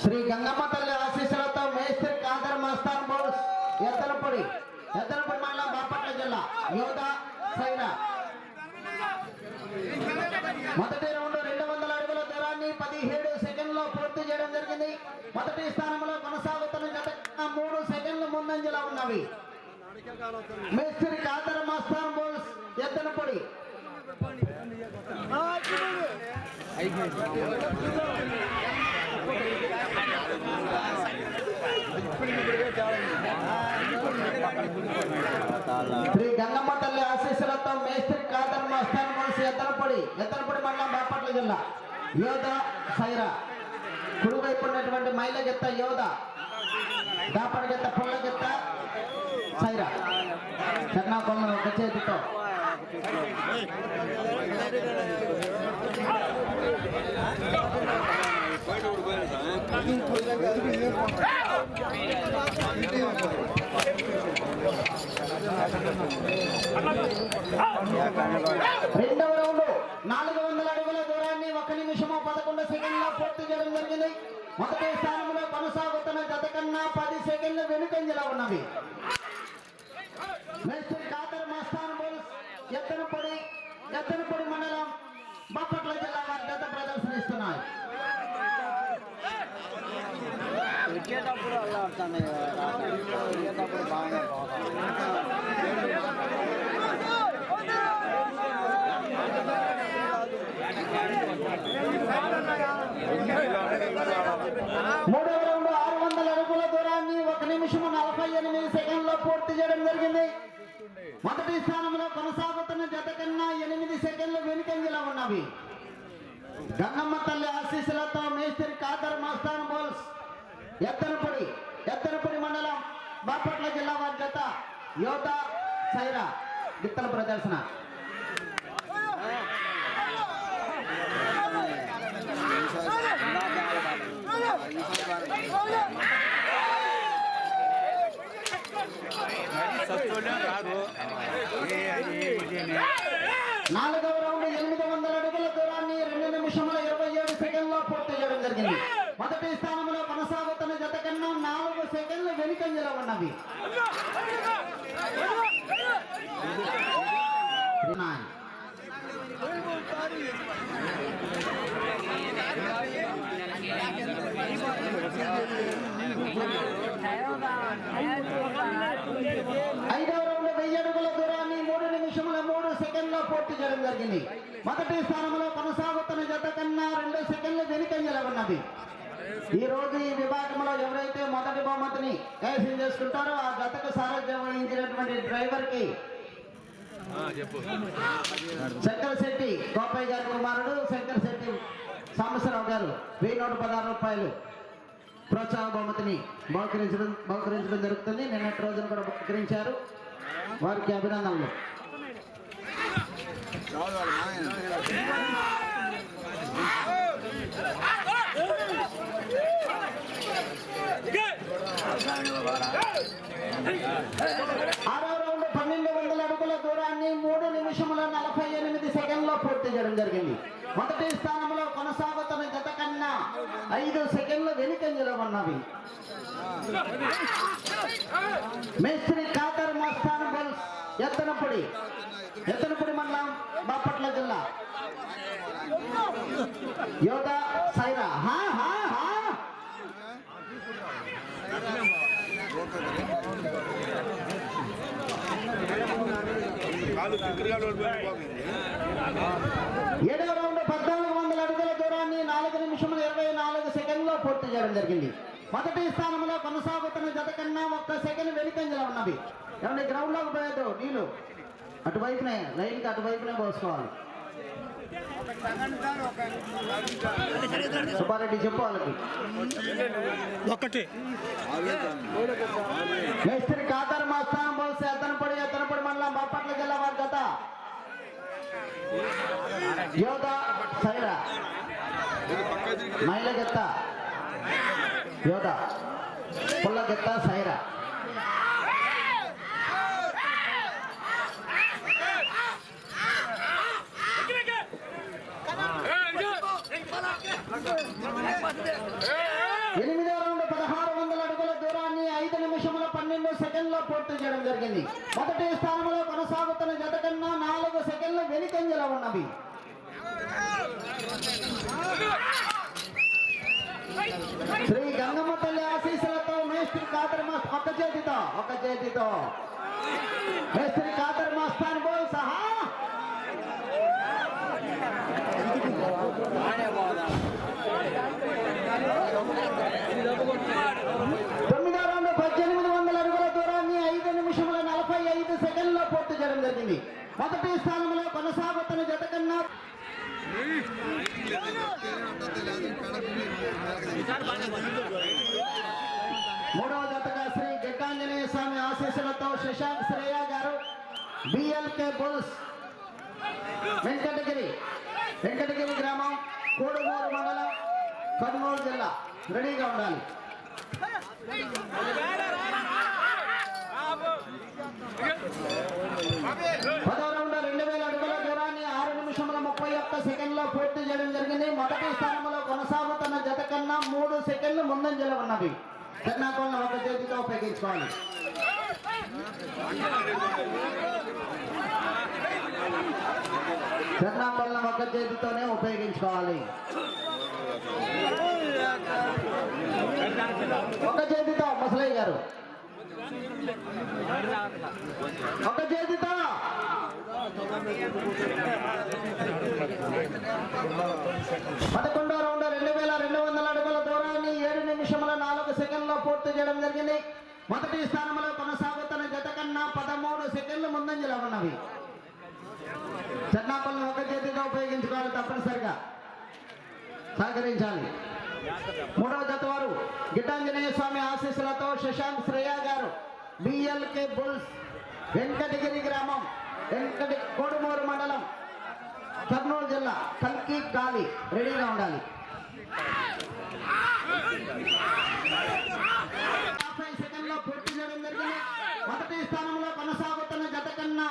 శ్రీ గంగమ్మ తల్లి ఆశీస్సులతో మేస్త్రి కాదర్ మస్తాన్ బోస్ ఎద్దలపొడి ఎద్దలపొడి మండలం బాపట్ల జిల్లా యోధ సైన. మొదటి రౌండ్ రెండు వందల అడుగుల దూరాన్ని పదిహేడు సెకండ్లో పూర్తి చేయడం జరిగింది. మొదటి స్థానంలో కొనసాగుతున్న గత మూడు సెకండ్లు ముందంజలా ఉన్నవి. మేస్త్రి కాదర్ మస్తాన్ బోస్ ఎద్దలపొడి శ్రీ గంగమ్మ తల్లి ఆశీస్సులతో మేస్త్రి కాదర్ మస్తాన్ మనసు ఎత్తనపొడి ఎత్తనపొడి మండలం బాపట్ల జిల్లా. యోధ సైరా. కుడివైపు ఉన్నటువంటి మైల గెత్త యోధ. దాపడ గెత్త పుల్ల గెత్త సైరా. చన్నా ఒక చేతితో రెండవ రౌండ్ నాలుగు వందల అడుగుల దూరాన్ని ఒక నిమిషము పదకొండు సెకండ్లో పూర్తి చేయడం జరిగింది. మొదటి స్థానంలో కొనసాగుతున్న గత కన్నా పది సెకండ్లు వెనుకంజలా ఉన్నది. నెక్స్ట్ ఖాదర్ మస్తాన్ బోల్స్ ఎత్తనపొడి ఎత్తనపొడి మండలం బాపట్ల జిల్లా వారి జత ప్రదర్శనిస్తున్నాయి ఎక్కేటప్పుడు అలా బాగానే మూడవ రౌండ్ ఆరు వందల అడుగుల దూరాన్ని ఒక నిమిషం నలభై ఎనిమిది సెకండ్లో పూర్తి చేయడం జరిగింది. మొదటి స్థానంలో కొనసాగుతున్న జత కన్నా ఎనిమిది సెకండ్లు వెనుకంజలో ఉన్నవి. గంగమ్మ తల్లి ఆశీస్సులతో మేస్త్రి కాదర్ మస్తాన్ బోల్స్ ఎత్తనపొడి బాపట్ల జిల్లా వారి జత యోధ సైరా గిత్తల ప్రదర్శన. నాలుగవ రౌండ్ ఎనిమిది వందల అడుగుల దూరాన్ని రెండు నిమిషముల ఇరవై ఏడు సెకండ్లో పూర్తి చేయడం జరిగింది. మొదటి స్థానంలో కొనసాగుతున్న జత కన్నా నాలుగు సెకండ్ల వెనుకంజలో ఉన్నవి. ఐదవ రౌండ్ వెయ్యి అడుగుల దూరాన్ని మూడు నిమిషముల మూడు సెకండ్లో పూర్తి చేయడం జరిగింది. మొదటి స్థానంలో కొనసాగుతున్న జత కన్నా రెండు సెకండ్లు వెనుకంజలో ఉన్నది. ఈ రోజు ఈ విభాగంలో ఎవరైతే మొదటి బహుమతిని కైసం చేసుకుంటారో ఆ జతకు సారథ్యం వహించినటువంటి డ్రైవర్కి శంకర్ శెట్టి గోపయ్య గారి కుమారుడు శంకర్ శెట్టి సాంబశ్వరరావు గారు వెయ్యి నూట పదహారు రూపాయలు ప్రోత్సాహ బహుమతిని బహుకరించడం బహుకరించడం జరుగుతుంది. నిన్నటి రోజున కూడా బహుకరించారు. వారికి అభినందనలు. ఆరో రౌండ్ పన్నెండు వందల అడుగుల దూరాన్ని మూడు నిమిషముల నలభై ఎనిమిది సెకండ్లో పూర్తి చేయడం జరిగింది. మొదటి స్థానంలో కొనసాగుతున్న గత కన్నా ఐదు సెకండ్లు వెనుకంజలో ఉన్నవి. మేస్త్రి కాదర్ మస్తాన్ బల్స్ ఎత్తనపొడి. ఎత్తనపొడి మండలం బాపట్ల జిల్లా. యోధ సైరా. హా హా హా ఏడవ రౌండ్ పద్నాలుగు వందల అడుగుల దూరాన్ని నాలుగు నిమిషముల ఇరవై నాలుగు సెకండ్లో పూర్తి చేయడం జరిగింది. మొదటి స్థానంలో కొనసాగుతున్న జత కన్నా ఒక్క సెకండ్ వెనుకంజలో ఉన్నవి ఏమంటే గ్రౌండ్లోకి పోయేద్దు నీళ్ళు. అటువైపునే లైన్కి అటువైపునే పోసుకోవాలి. సుబ్బారెడ్డి చెప్పు వాళ్ళకి ఒకటి. మేస్త్రి కాదర్ మస్తాన్ బోల్స్ ఎత్తనపడి ఎత్తనపడి మండలం బాపట్ల జిల్లా వారి గత యోధ సైరా. మైల గెత్త. యోధ పుల్ల గెత్త సైరా. ఎనిమిదో రౌండ్ పదహారు వందల అడుగుల దూరాన్ని ఐదు నిమిషముల పన్నెండు సెకండ్లో పూర్తి చేయడం జరిగింది. మొదటి స్థానంలో కొనసాగుతున్న జత కన్నా నాలుగు సెకండ్లు వెనుకంజలో ఉన్నవి. శ్రీ గంగమ్మ తల్లి ఆశీస్సులతో మేస్త్రి కాదర్ మాస్ ఒక చేతితో ఒక చేతితో. మేస్త్రి కాదర్ బోల్ సహా. చేయడం జరిగింది మొదటి స్థానంలో కొనసాగుతున్న జత కన్నా మూడవ జతగా శ్రీ గడ్డాంజనేయ స్వామి ఆశీస్సులతో శశాంక్ శ్రేయ గారు బిఎల్కే బుల్స్ వెంకటగిరి వెంకటగిరి గ్రామం కోడుమూరు మండలం కర్నూలు జిల్లా రెడీగా ఉండాలి పదో రౌండ్ రెండు వేల అడుగుల దూరాన్ని ఆరు నిమిషముల ముప్పై ఒక్క సెకండ్లో పూర్తి చేయడం జరిగింది. మొదటి స్థానంలో కొనసాగుతున్న జత కన్నా మూడు సెకండ్లు ముందంజలో ఉన్నవి చెన్నాకోళ్ళ ఒక చేతితో ఉపయోగించుకోవాలి. చెన్నాకోళ్ళ ఒక చేతితోనే ఉపయోగించుకోవాలి. ఒక చేతితో ముసలయ్య గారు. ఒక చేతితో పదకొండో రౌండ్ రెండు వేల రెండు వందల అడుగుల దూరాన్ని ఏడు నిమిషముల నాలుగు సెకండ్లో పూర్తి చేయడం జరిగింది. మొదటి స్థానంలో కొనసాగుతున్న జత కన్నా పదమూడు సెకండ్లు ముందంజలో ఉన్నవి. చెన్నాపల్లి ఒక చేతిగా ఉపయోగించుకోవాలి తప్పనిసరిగా. సహకరించాలి. మూడవ జత వారు గిడ్డాంజనేయ స్వామి ఆశీస్సులతో శశాంక్ శ్రేయ గారు బిఎల్కే బుల్స్ వెంకటగిరి గ్రామం. వెంకటి కోడుమూరు మండలం కర్నూలు జిల్లా కల్కి గాలి రెడీగా ఉండాలి. యాభై సెకండ్లో పూర్తి చేయడం జరిగింది. మొదటి స్థానంలో కొనసాగుతున్న జత కన్నా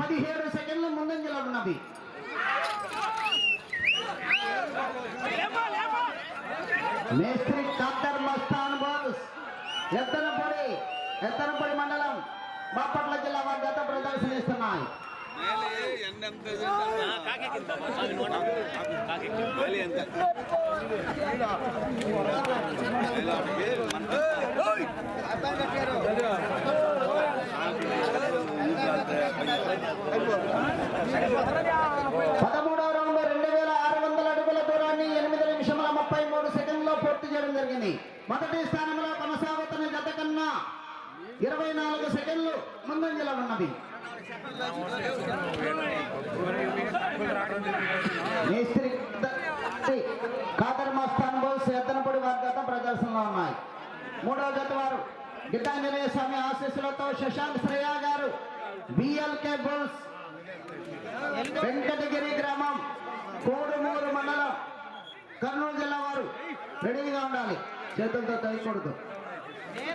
పదిహేడు సెకండ్లు ముందంజలో ఉన్నవి మేస్త్రి డాక్టర్ మస్తాన్ బాల్స్ ఎత్తనపడి ఎత్తనపడి మండలం బాపట్ల జిల్లా వారి గత ప్రదర్శనిస్తున్నాయి పదమూడవ రౌండ్ రెండు వేల ఆరు వందల అడుగుల దూరాన్ని ఎనిమిది నిమిషముల ముప్పై మూడు సెకండ్లో పూర్తి చేయడం జరిగింది. మొదటి స్థానంలో కొనసాగుతున్న జత కన్నా ఇరవై నాలుగు సెకండ్లు ముందంజలో ఉన్నది. మేస్త్రి కాదర్ మస్తాన్ బోల్స్ ఎత్తనపొడి వారి గత ప్రదర్శనలో ఉన్నాయి. మూడవ జత వారు గిడ్డాంజనేయ స్వామి ఆశీస్సులతో శశాంక్ శ్రేయ గారు బిఎల్కే బోల్స్ వెంకటగిరి గ్రామం కోడుమూరు మండలం కర్నూలు జిల్లా వారు రెడీగా ఉండాలి. చేతులతో తగ్గకూడదు పద్నాలుగో రౌండ్ రెండు వేల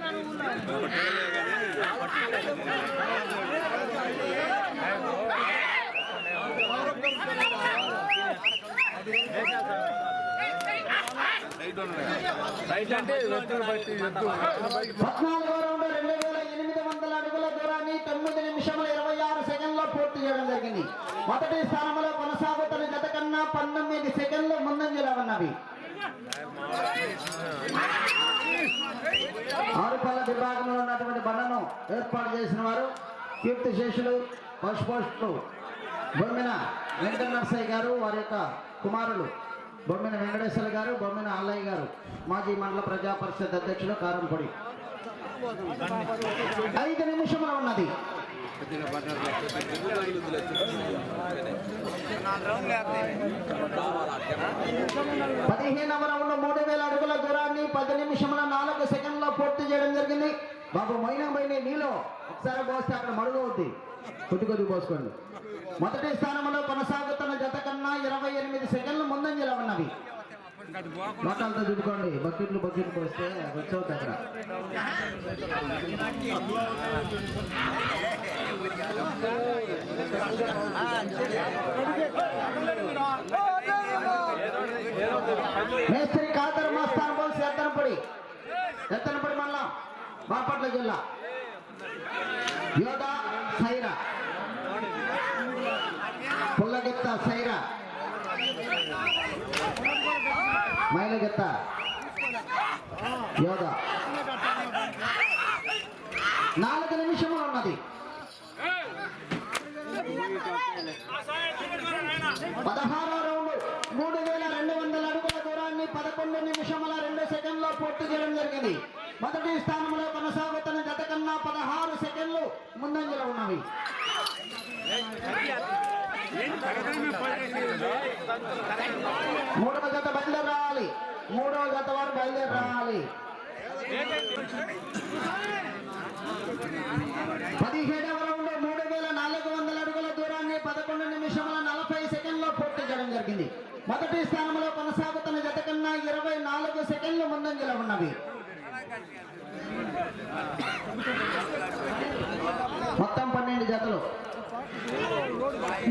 ఎనిమిది వందల అడుగుల దూరాన్ని తొమ్మిది నిమిషముల ఇరవై ఆరు సెకండ్లో పూర్తి చేయడం జరిగింది. మొదటి స్థానంలో కొనసాగుతున్న జత కన్నా పంతొమ్మిది సెకండ్లు ముందంజలో ఉన్నవి. విభాగంలో ఉన్నటువంటి బండను ఏర్పాటు చేసిన వారు కీర్తి శేషులు ఫస్ట్ బొమ్మిన వెంకట నరసయ్య గారు వారి యొక్క కుమారులు బొమ్మిన వెంకటేశ్వర గారు బొమ్మిన అల్లయ్య గారు మాజీ మండల ప్రజా పరిషత్ అధ్యక్షులు కారంపొడి. ఐదు నిమిషంలో ఉన్నది. పదిహేనవ రౌండ్ మూడు వేల అడుగుల దూరాన్ని పది నిమిషముల నాలుగు సెకండ్లో పూర్తి చేయడం జరిగింది. బాబు మైనా పోయిన నీలో ఒకసారి పోస్తే అక్కడ మడుగు అవుద్ది. కొద్ది కొద్ది పోసుకోండి. మొదటి స్థానంలో కొనసాగుతున్న జత కన్నా ఇరవై ఎనిమిది సెకండ్లు ముందంజలో ఉన్నవి. మొత్తంతో చుట్టుకోండి బకెట్లు బకెట్లు పోస్తే వచ్చవుతుంది అక్కడ. మేస్త్రి కాదర్ మస్తాన్ బోల్స్ ఎత్తనపడి. ఎత్తనపడి మళ్ళా బాపట్ల జిల్లా యోధా సైరా పుల్లగెత్త సైరా మైలగెత్త యోధ నాలుగు నిమిషములు ఉన్నది. పదహారో రౌండ్. మూడు వేల రెండు వందల అడుగుల దూరాన్ని పదకొండు నిమిషముల రెండు సెకండ్లో పూర్తి చేయడం జరిగింది. మొదటి స్థానంలో కొనసాగుతున్న గత కన్నా పదహారు సెకండ్లు ముందంజలో ఉన్నవి. మూడవ జత రావాలి మూడో గత వారు బయలుదేరి రావాలి. పదిహేడవ రౌండ్ మూడు వేల నాలుగు వందల అడుగుల దూరాన్ని పదకొండు నిమిషముల నలభై సెకండ్లో పూర్తి చేయడం జరిగింది. మొదటి స్థానంలో కొనసాగుతున్న జత కన్నా ఇరవై నాలుగు సెకండ్లు ముందంజలో ఉన్నవి. మొత్తం పన్నెండు జతలు.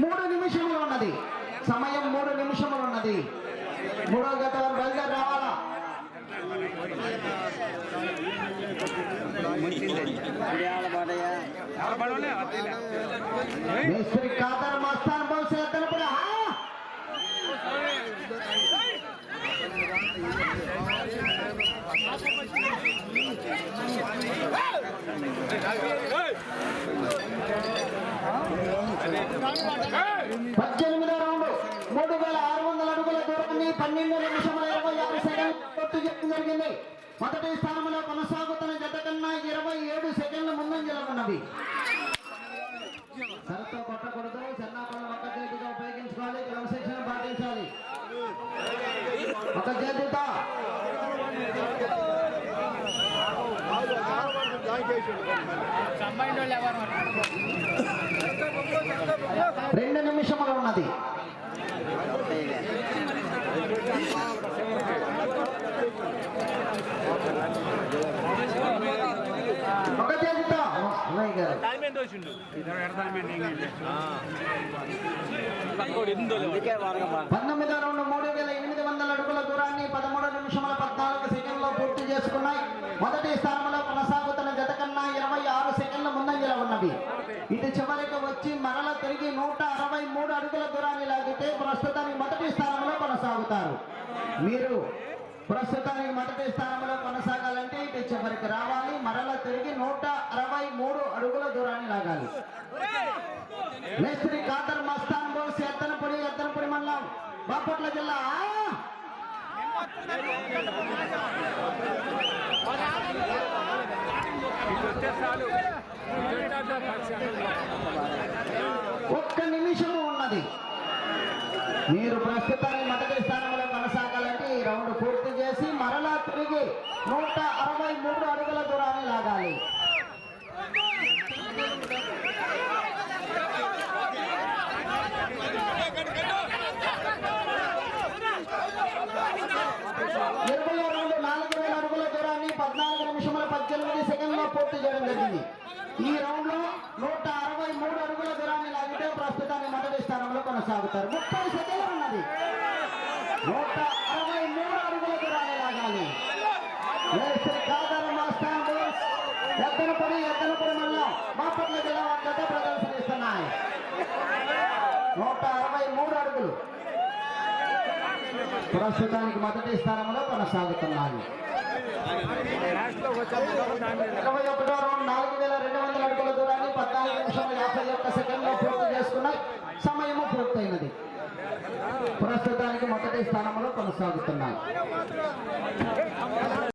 మూడు నిమిషములు ఉన్నది. సమయం మూడు నిమిషములు ఉన్నది. మూడో జత వారు బయలుదేరి రావాలా? మేస్త్రి కాదర్ మస్తాన్ బహుశా తలుపుల పద్దెనిమిదో రౌండ్ మూడు వేల ఆరు వందల అడుగుల దూరాన్ని పన్నెండు నిమిషముల ఇరవై ఆరు సెకండ్ పూర్తి చెప్పడం జరిగింది. మొదటి స్థానంలో కొనసాగుతున్న జత కన్నా ఇరవై ఏడు సెకండ్ల ముందంజలో ఉన్నవి సరతో కొట్టకూడదు. చెన్నాపల్లి ఒక చేతితో ఉపయోగించుకోవాలి. క్రమశిక్షణ పాటించాలి. ఒక చేతితో రెండు నిమిషములు ఉన్నది ఒక చేతితో అన్నయ్య గారు అందుకే వరగబడ పంతొమ్మిదో రెండు మూడు వేల ఎనిమిది వందల అడుగుల దూరాన్ని పదమూడు నిమిషముల పద్నాలుగు సెకండ్లో పూర్తి చేసుకున్నాయి. మొదటి స్థానంలో కొనసాగుతున్న జత కన్నా ఇరవై ఆరు సెకండ్ల ముందంజల ఉన్నవి ఇది చివరికి వచ్చి మరల తిరిగి నూట అరవై మూడు అడుగుల దూరాన్ని లాగితే ప్రస్తుతానికి మొదటి స్థానంలో కొనసాగుతారు మీరు ప్రస్తుతానికి మొదటి స్థానంలో కొనసాగాలంటే ఇటు చివరికి రావాలి. మరల తిరిగి నూట అరవై మూడు అడుగుల దూరాన్ని లాగాలి. మేస్త్రి కాతర్ మస్తాన్ బోస్ ఎత్తనపూడి ఎత్తనపూడి మండలం బాపట్ల జిల్లా. ఒక్క నిమిషము ఉన్నది. మీరు ప్రస్తుతానికి మొదటి స్థానంలో రౌండ్ పూర్తి చేసి మరలా తిరిగి నూట అరవై మూడు అడుగుల దూరాన్ని లాగాలి ఇరవై రౌండ్ నాలుగు వేల అడుగుల దూరాన్ని పద్నాలుగు నిమిషముల పద్దెనిమిది సెకండ్లో పూర్తి చేయడం జరిగింది ఈ రౌండ్లో నూట అరవై మూడు అడుగుల దూరాన్ని లాగితే ప్రస్తుతానికి మొదటి స్థానంలో కొనసాగుతారు ముప్పై సెకండ్లు ఉన్నది నూట అరవై మూడు అడుగుల దూరాన్ని లాగాలి మేస్త్రి కాదర్ మాస్టాన్ బోస్ ఎద్దనపడి ఎద్దలపూడి మండలం బాపట్ల జిల్లా వద్ద ప్రదర్శనిస్తున్నాయి నూట అరవై మూడు అడుగులు. ప్రస్తుతానికి మొదటి స్థానంలో కొనసాగుతున్నాయి. ఇరవై ఒకటో రౌండ్ నాలుగు వేల రెండు వందల అడుగుల దూరాన్ని పద్నాలుగు నిమిషాలు యాభై ఒక్క సెకండ్లో పూర్తి చేసుకున్నాయి సమయము పూర్తయినది. ప్రస్తుతానికి మొదటి స్థానంలో కొనసాగుతున్నాయి.